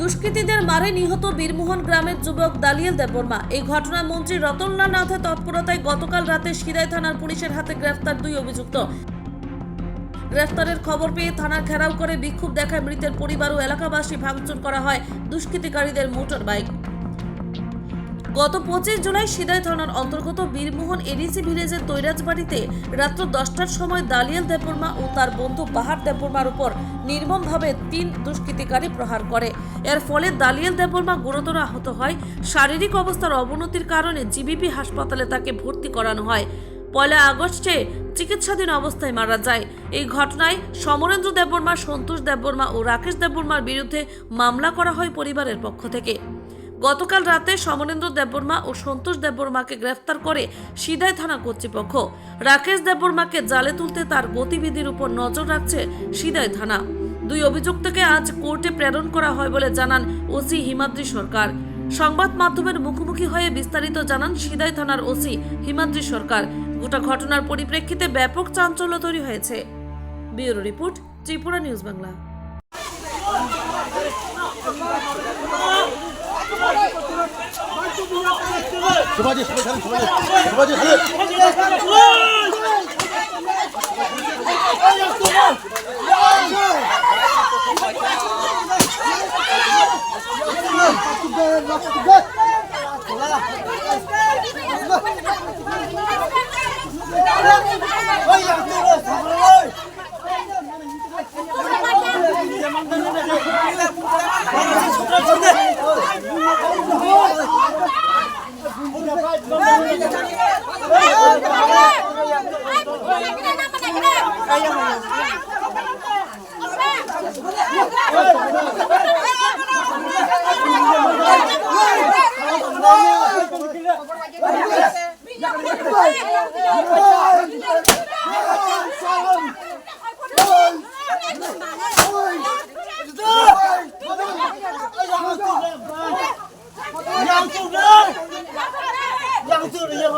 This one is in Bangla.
দুষ্কৃতীদের মারে নিহত বীরমোহন গ্রামের যুবক দালিয়েল দেববর্মা। এই ঘটনায় মন্ত্রী রতনলাল নাথের তৎপরতায় গতকাল রাতে সিরাই থানার পুলিশের হাতে গ্রেফতার দুই অভিযুক্ত। গ্রেফতারের খবর পেয়ে থানা ঘেরাও করে বিক্ষোভ দেখায় মৃতের পরিবার ও এলাকাবাসী ভাঙচুর করা হয় দুষ্কৃতিকারীদের মোটর বাইক গত পঁচিশ জুলাই সিদাই থানার অন্তর্গত বীরমোহন এডিসি ভিলেজের তৈরাজ বাড়িতে রাত্র দশটার সময় দালিয়াল দেববর্মা ও তার বন্ধু বাহার দেববর্মার উপর নির্মমভাবে তিন দুষ্কৃতিকারী প্রহার করে। এর ফলে দালিয়াল দেববর্মা গুরুতর আহত হয়। শারীরিক অবস্থার অবনতির কারণে জিবিপি হাসপাতালে তাকে ভর্তি করানো হয়। পয়লা আগস্টে চিকিৎসাধীন অবস্থায় মারা যায়। এই ঘটনায় সমরেন্দ্র দেববর্মা, সন্তোষ দেববর্মা ও রাকেশ দেববর্মার বিরুদ্ধে মামলা করা হয় পরিবারের পক্ষ থেকে। গতকাল রাতে সমরেন্দ্র দেববর্মা ও সন্তোষ দেববর্মাকে গ্রেফতার করে সিধাই থানা কর্তৃপক্ষ। রাকেশ দেববর্মাকে জালে তুলতে তার গতিবিধির উপর নজর রাখছে সিধাই থানা। দুই অভিযুক্তকে আজ কোর্টে প্রেরণ করা হয় বলে জানান ওসি হিমাদ্রি সরকার। সংবাদ মাধ্যমের মুখোমুখি হয়ে বিস্তারিত জানান সিদাই থানার ওসি হিমাদ্রি সরকার। গোটা ঘটনার পরিপ্রেক্ষিতে ব্যাপক চাঞ্চল্য তৈরি হয়েছে। Bureau report Tripura news Bangla. Let's go! Tu dia.